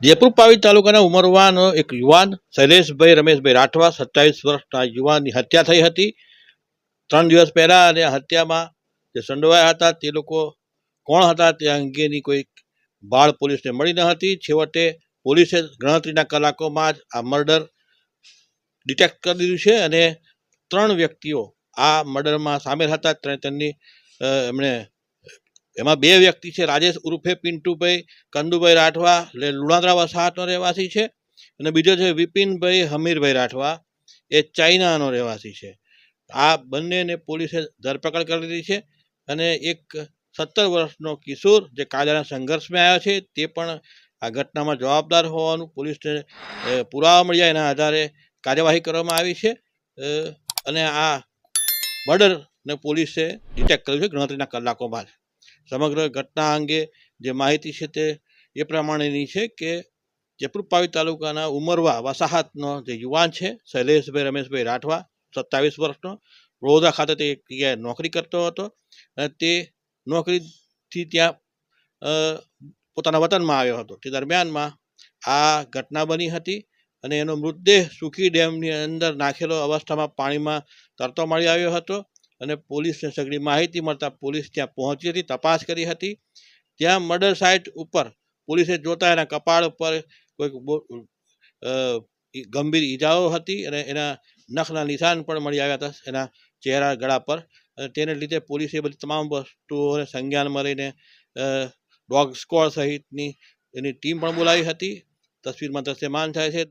જયપુર પાવી તાલુકાના ઉમરવાનો એક યુવાન, શૈલેષભાઈ રમેશભાઈ રાઠવા, સત્તાવીસ વર્ષના યુવાનની હત્યા થઈ હતી. ત્રણ દિવસ પહેલાં અને હત્યામાં જે સંડોવાયા હતા તે લોકો કોણ હતા તે અંગેની કોઈ બાળ પોલીસને મળી ન હતી. છેવટે પોલીસે ગણતરીના કલાકોમાં જ આ મર્ડર ડિટેક્ટ કરી દીધું છે અને ત્રણ વ્યક્તિઓ આ મર્ડરમાં સામેલ હતા. ત્રણ તેમની એમણે એમાં બે વ્યક્તિ છે, રાજેશ ઉર્ફે પિન્ટુભાઈ, કંદુભાઈ રાઠવા, એટલે લુણાદરા વસાહતનો રહેવાસી છે, અને બીજો છે વિપિનભાઈ હમીરભાઈ રાઠવા, એ ચાઇનાનો રહેવાસી છે. આ બંનેને પોલીસે ધરપકડ કરી લીધી છે, અને એક સત્તર વર્ષનો કિશોર જે કાયદાના સંઘર્ષમાં આવ્યો છે, તે પણ આ ઘટનામાં જવાબદાર હોવાનું પોલીસને પુરાવા મળ્યા એના આધારે કાર્યવાહી કરવામાં આવી છે અને આ મર્ડરને પોલીસે ડિટેક્ટ કર્યું છે ગણતરીના કલાકોમાં જ. સમગ્ર ઘટના અંગે જે માહિતી છે તે એ પ્રમાણેની છે કે જયપુર પાવી તાલુકાના ઉમરવા વસાહતનો જે યુવાન છે, શૈલેષભાઈ રમેશભાઈ રાઠવા, સત્તાવીસ વર્ષનો, વડોદરા ખાતે તે જગ્યાએ નોકરી કરતો હતો અને તે નોકરીથી ત્યાં પોતાના વતનમાં આવ્યો હતો. તે દરમિયાનમાં આ ઘટના બની હતી અને એનો મૃતદેહ સુખી ડેમની અંદર નાખેલો અવસ્થામાં પાણીમાં તરતો મળી આવ્યો હતો. અને પોલીસને સઘળી માહિતી મળતા પોલીસ ત્યાં પહોંચી હતી, તપાસ કરી હતી. ત્યાં મર્ડર સાઇટ ઉપર પોલીસે જોતા એના કપાળ ઉપર કોઈક ગંભીર ઈજાઓ હતી અને એના નખના નિશાન પણ મળી આવ્યા હતા એના ચહેરા ગળા પર. અને તેને લીધે પોલીસે બધી તમામ વસ્તુઓને સંજ્ઞાનમાં લઈને ડોગ સ્કોડ સહિતની એની ટીમ પણ બોલાવી હતી. તસવીરમાં દ્રશ્યમાન થાય છે.